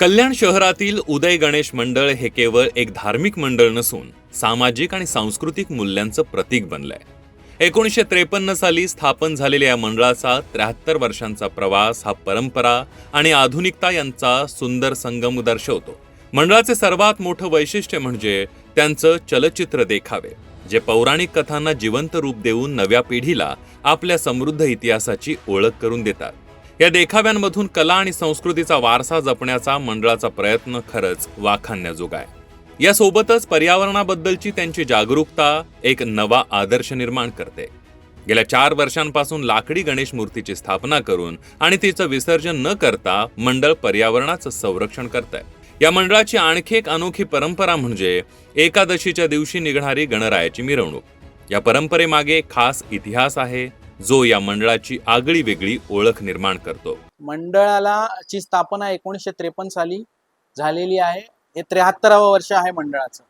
कल्याण शहरातील उदय गणेश मंडळ हे केवळ एक धार्मिक मंडळ नसून सामाजिक आणि सांस्कृतिक मूल्यांचं प्रतीक बनलंय. एकोणीसशे त्रेपन्न साली स्थापन झालेल्या या मंडळाचा त्र्याहत्तर वर्षांचा प्रवास हा परंपरा आणि आधुनिकता यांचा सुंदर संगम दर्शवतो. मंडळाचे सर्वात मोठं वैशिष्ट्य म्हणजे त्यांचं चलचित्र देखावे जे पौराणिक कथांना जिवंत रूप देऊन नव्या पिढीला आपल्या समृद्ध इतिहासाची ओळख करून देतात. या देखाव्यांमधून कला आणि संस्कृतीचा वारसा जपण्याचा मंडळाचा प्रयत्न खरंच वाखाणण्याजोगा आहे. यासोबतच पर्यावरणाबद्दलची त्यांची जागरूकता एक नवा आदर्श निर्माण करते. गेल्या चार वर्षांपासून लाकडी गणेश मूर्तीची स्थापना करून आणि तिचं विसर्जन न करता मंडळ पर्यावरणाचं संरक्षण करत आहे या मंडळाची आणखी एक अनोखी परंपरा म्हणजे एकादशीच्या दिवशी निघणारी गणरायाची मिरवणूक. या परंपरेमागे खास इतिहास आहे जो या मंडळाची आगळी वेगळी ओळख निर्माण करतो. मंडळाला ची स्थापना एकोणीसशे त्रेपन्न साली झालेली आहे. हे त्र्याहत्तरावं वर्ष आहे मंडळाचं.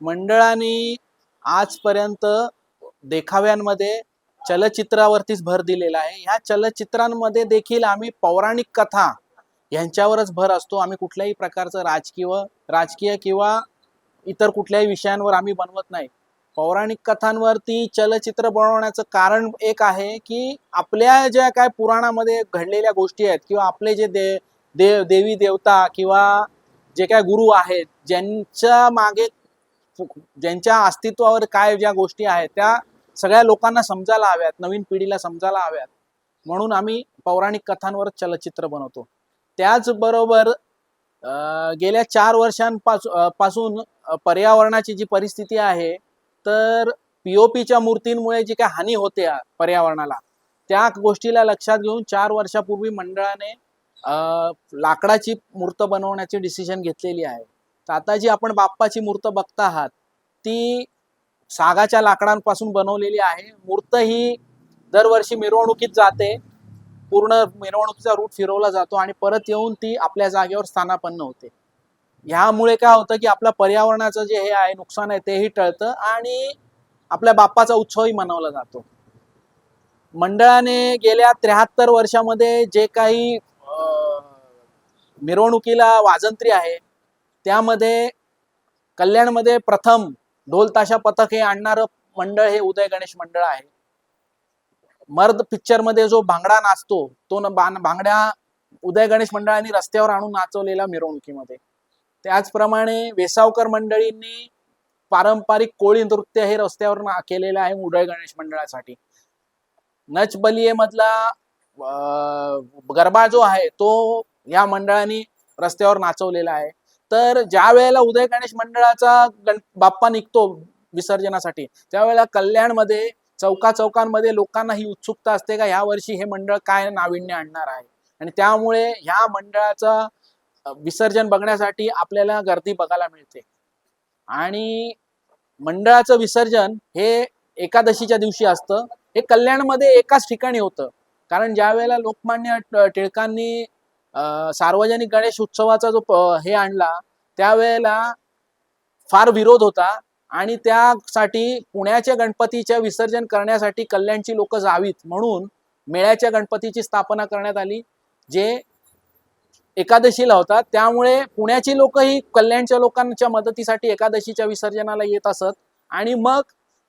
मंडळाने आजपर्यंत देखाव्यांमध्ये चलचित्रावरतीच भर दिलेला आहे. ह्या चलचित्रांमध्ये देखील आम्ही पौराणिक कथा यांच्यावरच भर असतो. आम्ही कुठल्याही प्रकारचं राजकीय राजकीय किंवा इतर कुठल्याही विषयांवर आम्ही बनवत नाही. पौराणिक कथांवरती चलचित्र बनवण्याचं कारण एक आहे की आपल्या ज्या काय पुराणामध्ये घडलेल्या गोष्टी आहेत किंवा आपले जे दे देव देवी देवता किंवा जे काय गुरु आहेत ज्यांच्या मागे ज्यांच्या अस्तित्वावर काय ज्या गोष्टी आहेत त्या सगळ्या लोकांना समजायला हव्यात नवीन पिढीला समजायला हव्यात. म्हणून आम्ही पौराणिक कथांवर चलचित्र बनवतो. त्याचबरोबर गेल्या चार वर्षांपासून पासून पर्यावरणाची जी परिस्थिती आहे तर पीओपीच्या मूर्तींमुळे जी काय हानी होते पर्यावरणाला त्या गोष्टीला लक्षात घेऊन चार वर्षापूर्वी मंडळाने लाकडाची मूर्त बनवण्याची डिसिजन घेतलेली आहे. तर आता जी आपण बाप्पाची मूर्त बघता आहात ती सागाच्या लाकडांपासून बनवलेली आहे. मूर्त ही दरवर्षी मिरवणुकीत जाते. पूर्ण मिरवणुकीचा रूट फिरवला जातो आणि परत येऊन ती आपल्या जागेवर स्थानापन्न होते. ह्यामुळे काय होतं की आपल्या पर्यावरणाचं जे हे आहे नुकसान आहे तेही टळतं आणि आपल्या बाप्पाचा उत्सवही मनवला जातो. मंडळाने गेल्या त्र्याहत्तर वर्षामध्ये जे काही मिरवणुकीला वाजंत्री आहे त्यामध्ये कल्याणमध्ये प्रथम ढोल ताशा पथक हे आणणारं मंडळ हे उदय गणेश मंडळ आहे. मर्द पिक्चरमध्ये जो भांगडा नाचतो तो न भांगड्या उदय गणेश मंडळाने रस्त्यावर आणून नाचवलेला मिरवणुकीमध्ये. त्याचप्रमाणे वेसावकर मंडळींनी पारंपरिक कोळी नृत्य हे रस्त्यावर केलेलं आहे उदय गणेश मंडळासाठी. नच बलिये मधला गरबा जो आहे तो या मंडळाने रस्त्यावर नाचवलेला आहे. तर ज्या वेळेला उदय गणेश मंडळाचा गण बाप्पा निघतो विसर्जनासाठी त्यावेळेला कल्याणमध्ये चौका चौकांमध्ये लोकांना ही उत्सुकता असते का ह्या वर्षी हे मंडळ काय नाविन्य आणणार आहे? आणि त्यामुळे ह्या मंडळाचा विसर्जन बघण्यासाठी आपल्याला गर्दी बघायला मिळते. आणि मंडळाचं विसर्जन हे एकादशीच्या दिवशी असतं. हे कल्याणमध्ये एकाच ठिकाणी होतं. कारण ज्या वेळेला लोकमान्य टिळकांनी सार्वजनिक गणेश उत्सवाचा जो हे आणला त्यावेळेला फार विरोध होता. आणि त्यासाठी पुण्याच्या गणपतीच्या विसर्जन करण्यासाठी कल्याणची लोक जावीत म्हणून मेळ्याच्या गणपतीची स्थापना करण्यात आली जे एकादशीला होता. त्यामुळे पुण्याची लोक ही कल्याणच्या लोकांच्या मदतीसाठी एकादशीच्या विसर्जनाला येत असत. आणि मग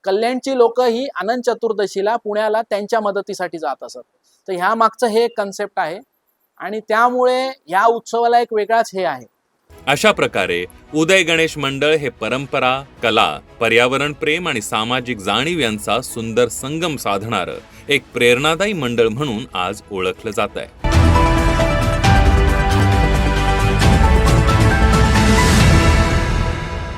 कल्याणची लोक ही अनंत चतुर्दशीला पुण्याला त्यांच्या मदतीसाठी जात असत. तर ह्या मागचं हे एक कन्सेप्ट आहे. आणि त्यामुळे ह्या उत्सवाला एक वेगळाच हे आहे. अशा प्रकारे उदय गणेश मंडळ हे परंपरा कला पर्यावरण प्रेम आणि सामाजिक जाणीव यांचा सुंदर संगम साधणारं एक प्रेरणादायी मंडळ म्हणून आज ओळखलं जात आहे